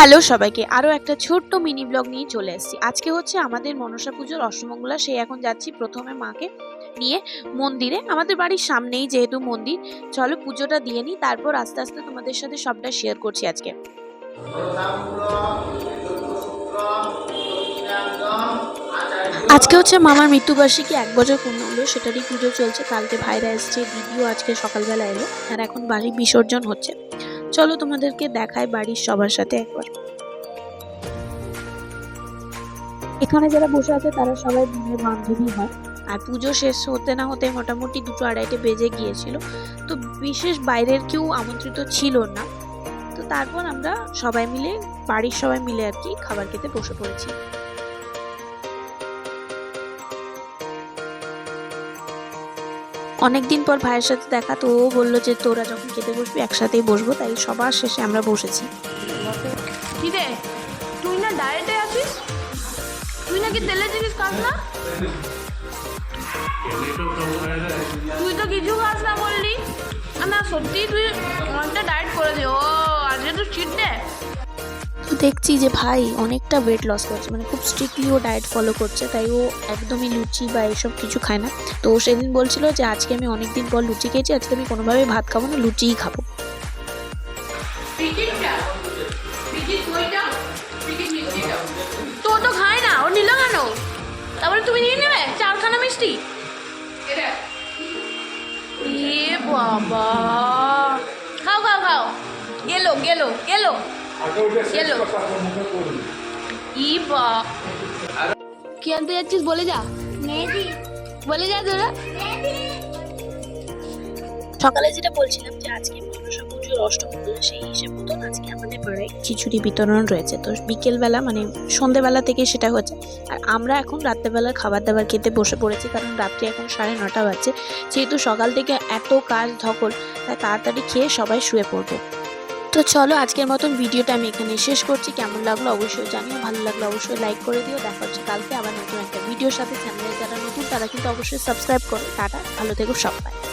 Hello সবাইকে, আরও একটা ছোট্ট মিনি ব্লগ নিয়ে চলে এসেছি। আজকে হচ্ছে আমাদের মনসা পুজোর অষ্টমঙ্গলা, সেই এখন যাচ্ছি প্রথমে মাকে নিয়ে মন্দিরে। আমাদের বাড়ির সামনেই যেহেতু মন্দির, চলো পুজোটা দিয়ে নিই, তারপর আস্তে আস্তে তোমাদের সাথে সবটা শেয়ার করছি আজকে। আজকে হচ্ছে মামার মৃত্যুবার্ষিকী, এক বছর পূর্ণ হলো, সেটারই পুজো চলছে। কালকে ভাইরা এসছে, দিদিও আজকে সকালবেলা এলো, আর এখন বাড়ি বিসর্জন হচ্ছে। চলো তোমাদেরকে দেখায় বাড়ির সবার সাথে একবার। এখানে যারা বসে আছে তারা সবাই বোনের বান্ধবী হয়। আর পুজো শেষ হতে না হতে মোটামুটি দুটো আড়াইটে বেজে গিয়েছিল। তো বিশেষ বাইরের কেউ আমন্ত্রিত ছিল না। তো তারপর আমরা সবাই মিলে বাড়ির সবাই মিলে আর কি খাবার খেতে বসে পড়েছি। অনেকদিন পর ভাইয়ের সাথে দেখা, তো ও বলল যে তোরা যখন খেতে বসবি, একসাথেই বসবো, তাই সবার শেষে আমরা বসেছি। কি রে? তুই না ডায়েটে আছিস? তুই নাকি তেলের জিনিস খাস না? তুই তো কিছু খাস না বললি। না সত্যি তুই অনেকটা ডায়েট করে দে। ও, আজকে তো চিট ডে দেখছি যে ভাই অনেকটা ওয়েট লস করছে। মানে খুব স্ট্রিক্টলি ও ডায়েট ফলো করছে তাই ও একদমই লুচি বা এসব কিছু খায় না। তো সেদিন বলছিল যে আজকে আমি অনেকদিন পর লুচি খেয়েছি আজকে আমি কোনোভাবেই ভাত খাব না লুচিই খাব। তো তো খায় না ও নিল কেন? তারপরে তুমি নিয়ে নেবে? চারখানা মিষ্টি? এ বাবা। খাও খাও খাও। গেলো গেলো গেলো। গেলো ই কি আনতে যাচ্ছিস? বলে যা। বলে যা তোরা। সকালে যেটা বলছিলাম যে আজকে মনসা পুজোর অষ্টমঙ্গলা সেই হিসেব মতন আজকে আমাদের পাড়ায় খিচুড়ি বিতরণ রয়েছে। তো বিকেলবেলা মানে সন্ধেবেলা থেকে সেটা হচ্ছে। আর আমরা এখন রাত্রেবেলার খাবার দাবার খেতে বসে পড়েছি কারণ রাত্রি এখন সাড়ে নটা বাজছে। যেহেতু সকাল থেকে এত কাজ ধকল তাই তাড়াতাড়ি খেয়ে সবাই শুয়ে পড়ব। তো চলো আজকের মতন ভিডিওটা আমি এখানে শেষ করছি। কেমন লাগল অবশ্যই জানিও, ভালো লাগল অবশ্যই লাইক করে দিও। দেখা হচ্ছে কালকে আবার নতুন একটা ভিডিওর সাথে। চ্যানেলে যারা নতুন, তারা কিন্তু অবশ্যই সাবস্ক্রাইব করো। টাটা, ভালো থেকো সবাই।